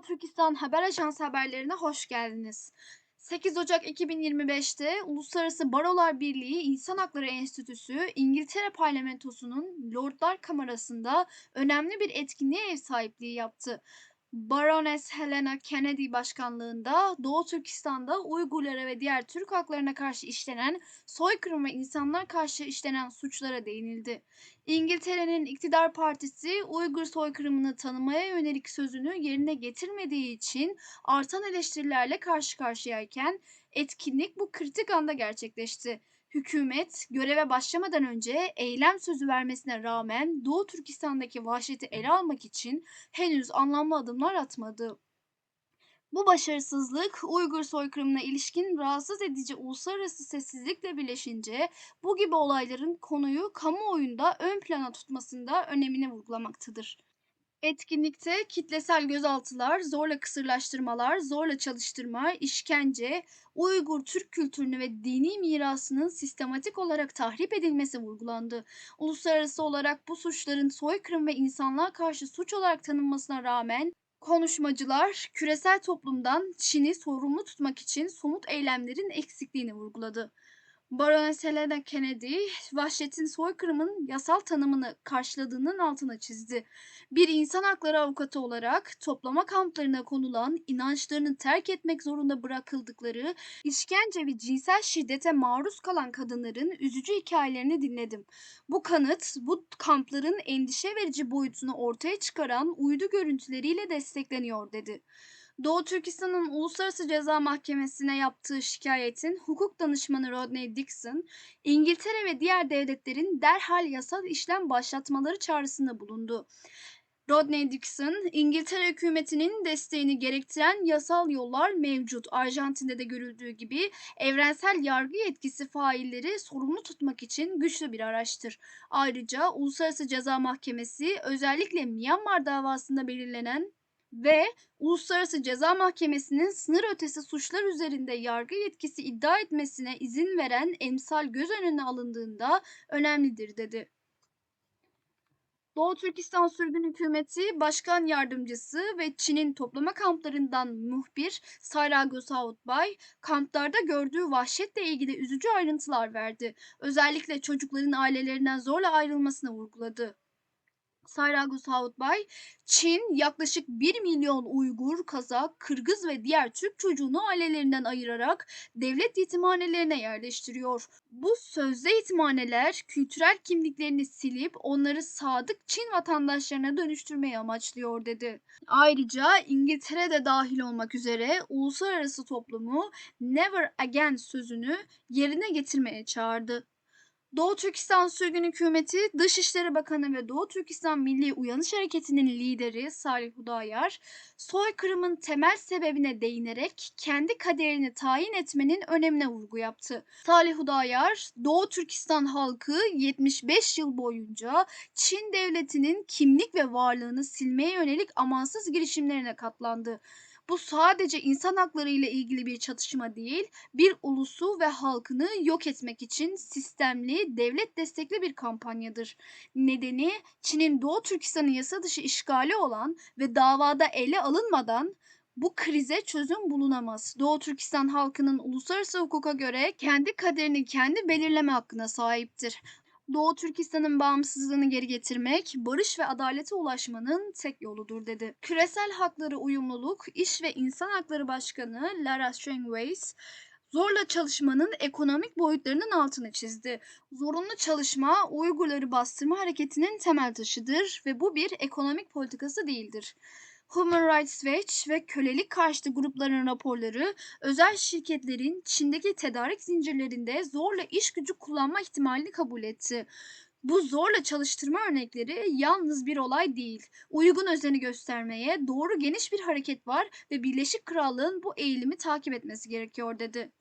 Türkistan Haber Ajansı haberlerine hoş geldiniz. 8 Ocak 2025'te Uluslararası Barolar Birliği İnsan Hakları Enstitüsü İngiltere Parlamentosu'nun Lordlar Kamerası'nda önemli bir etkinliğe ev sahipliği yaptı. Baroness Helena Kennedy başkanlığında Doğu Türkistan'da Uygurlara ve diğer Türk haklarına karşı işlenen soykırım ve insanlar karşı işlenen suçlara değinildi. İngiltere'nin iktidar partisi Uygur soykırımını tanımaya yönelik sözünü yerine getirmediği için artan eleştirilerle karşı karşıyayken etkinlik bu kritik anda gerçekleşti. Hükümet göreve başlamadan önce eylem sözü vermesine rağmen Doğu Türkistan'daki vahşeti ele almak için henüz anlamlı adımlar atmadı. Bu başarısızlık Uygur soykırımına ilişkin rahatsız edici uluslararası sessizlikle birleşince bu gibi olayların konuyu kamuoyunda ön plana tutmasında önemini vurgulamaktadır. Etkinlikte kitlesel gözaltılar, zorla kısırlaştırmalar, zorla çalıştırma, işkence, Uygur Türk kültürünü ve dini mirasının sistematik olarak tahrip edilmesi vurgulandı. Uluslararası olarak bu suçların soykırım ve insanlığa karşı suç olarak tanınmasına rağmen konuşmacılar küresel toplumdan Çin'i sorumlu tutmak için somut eylemlerin eksikliğini vurguladı. Baroness Helena Kennedy, vahşetin soykırımın yasal tanımını karşıladığının altına çizdi. Bir insan hakları avukatı olarak toplama kamplarına konulan, inançlarını terk etmek zorunda bırakıldıkları, işkence ve cinsel şiddete maruz kalan kadınların üzücü hikayelerini dinledim. Bu kanıt, bu kampların endişe verici boyutunu ortaya çıkaran uydu görüntüleriyle destekleniyor dedi. Doğu Türkistan'ın Uluslararası Ceza Mahkemesi'ne yaptığı şikayetin hukuk danışmanı Rodney Dixon, İngiltere ve diğer devletlerin derhal yasal işlem başlatmaları çağrısında bulundu. Rodney Dixon, İngiltere hükümetinin desteğini gerektiren yasal yollar mevcut. Arjantin'de de görüldüğü gibi evrensel yargı yetkisi failleri sorumlu tutmak için güçlü bir araçtır. Ayrıca Uluslararası Ceza Mahkemesi özellikle Myanmar davasında belirlenen ve Uluslararası Ceza Mahkemesi'nin sınır ötesi suçlar üzerinde yargı yetkisi iddia etmesine izin veren emsal göz önüne alındığında önemlidir dedi. Doğu Türkistan Sürgün Hükümeti Başkan Yardımcısı ve Çin'in toplama kamplarından muhbir Sayrago Sautbay, kamplarda gördüğü vahşetle ilgili üzücü ayrıntılar verdi. Özellikle çocukların ailelerinden zorla ayrılmasını vurguladı. Sayrago Sautbay, Çin yaklaşık 1 milyon Uygur, Kazak, Kırgız ve diğer Türk çocuğunu ailelerinden ayırarak devlet yetimhanelerine yerleştiriyor. Bu sözde yetimhaneler kültürel kimliklerini silip onları sadık Çin vatandaşlarına dönüştürmeyi amaçlıyor dedi. Ayrıca İngiltere de dahil olmak üzere uluslararası toplumu never again sözünü yerine getirmeye çağırdı. Doğu Türkistan Sürgün Hükümeti, Dışişleri Bakanı ve Doğu Türkistan Milli Uyanış Hareketi'nin lideri Salih Hudayar, soykırımın temel sebebine değinerek kendi kaderini tayin etmenin önemine vurgu yaptı. Salih Hudayar, Doğu Türkistan halkı 75 yıl boyunca Çin devletinin kimlik ve varlığını silmeye yönelik amansız girişimlerine katlandı. Bu sadece insan hakları ile ilgili bir çatışma değil, bir ulusu ve halkını yok etmek için sistemli, devlet destekli bir kampanyadır. Nedeni Çin'in Doğu Türkistan'ın yasa dışı işgali olan ve davada ele alınmadan bu krize çözüm bulunamaz. Doğu Türkistan halkının uluslararası hukuka göre kendi kaderini kendi belirleme hakkına sahiptir. Doğu Türkistan'ın bağımsızlığını geri getirmek, barış ve adalete ulaşmanın tek yoludur dedi. Küresel Hakları Uyumluluk İş ve İnsan Hakları Başkanı Lara Strangways, zorla çalışmanın ekonomik boyutlarının altını çizdi. Zorunlu çalışma Uygurları bastırma hareketinin temel taşıdır ve bu bir ekonomik politikası değildir. Human Rights Watch ve kölelik karşıtı grupların raporları özel şirketlerin Çin'deki tedarik zincirlerinde zorla iş gücü kullanma ihtimalini kabul etti. Bu zorla çalıştırma örnekleri yalnız bir olay değil. Uygun özeni göstermeye doğru geniş bir hareket var ve Birleşik Krallığın bu eğilimi takip etmesi gerekiyor dedi.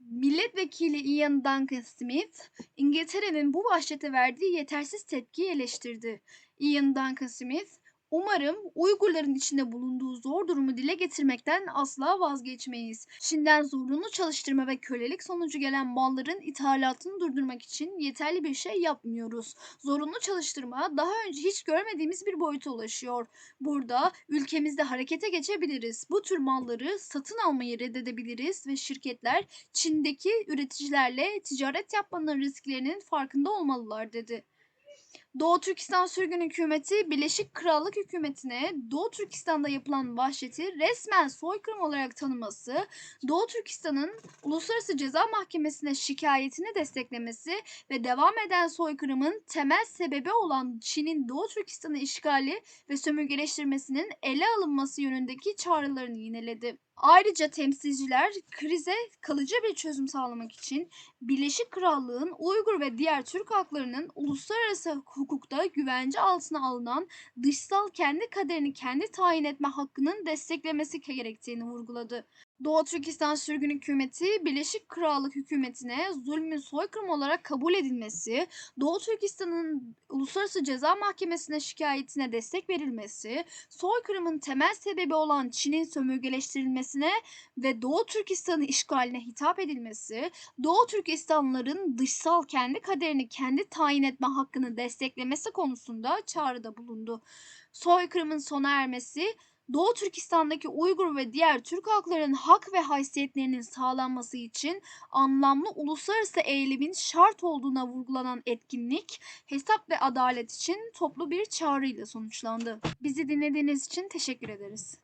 Milletvekili Ian Duncan Smith, İngiltere'nin bu vahşete verdiği yetersiz tepkiyi eleştirdi. Ian Duncan Smith, Umarım Uygurların içinde bulunduğu zor durumu dile getirmekten asla vazgeçmeyiz. Çin'den zorunlu çalıştırma ve kölelik sonucu gelen malların ithalatını durdurmak için yeterli bir şey yapmıyoruz. Zorunlu çalıştırma daha önce hiç görmediğimiz bir boyuta ulaşıyor. Burada ülkemizde harekete geçebiliriz. Bu tür malları satın almayı reddedebiliriz ve şirketler Çin'deki üreticilerle ticaret yapmanın risklerinin farkında olmalılar dedi. Doğu Türkistan sürgün hükümeti Birleşik Krallık hükümetine Doğu Türkistan'da yapılan vahşeti resmen soykırım olarak tanıması, Doğu Türkistan'ın Uluslararası Ceza Mahkemesi'ne şikayetini desteklemesi ve devam eden soykırımın temel sebebi olan Çin'in Doğu Türkistan'ı işgali ve sömürgeleştirmesinin ele alınması yönündeki çağrılarını yineledi. Ayrıca temsilciler krize kalıcı bir çözüm sağlamak için Birleşik Krallığın Uygur ve diğer Türk halklarının uluslararası hukukta güvence altına alınan dışsal kendi kaderini kendi tayin etme hakkının desteklemesi gerektiğini vurguladı. Doğu Türkistan Sürgün Hükümeti, Birleşik Krallık hükümetine zulmün soykırım olarak kabul edilmesi, Doğu Türkistan'ın Uluslararası Ceza Mahkemesi'ne şikayetine destek verilmesi, soykırımın temel sebebi olan Çin'in sömürgeleştirilmesine ve Doğu Türkistan'ı işgaline hitap edilmesi, Doğu Türkistanlıların dışsal kendi kaderini kendi tayin etme hakkını desteklemesi konusunda çağrıda bulundu. Soykırımın sona ermesi, Doğu Türkistan'daki Uygur ve diğer Türk halklarının hak ve haysiyetlerinin sağlanması için anlamlı uluslararası eylemin şart olduğuna vurgulanan etkinlik, hesap ve adalet için toplu bir çağrıyla sonuçlandı. Bizi dinlediğiniz için teşekkür ederiz.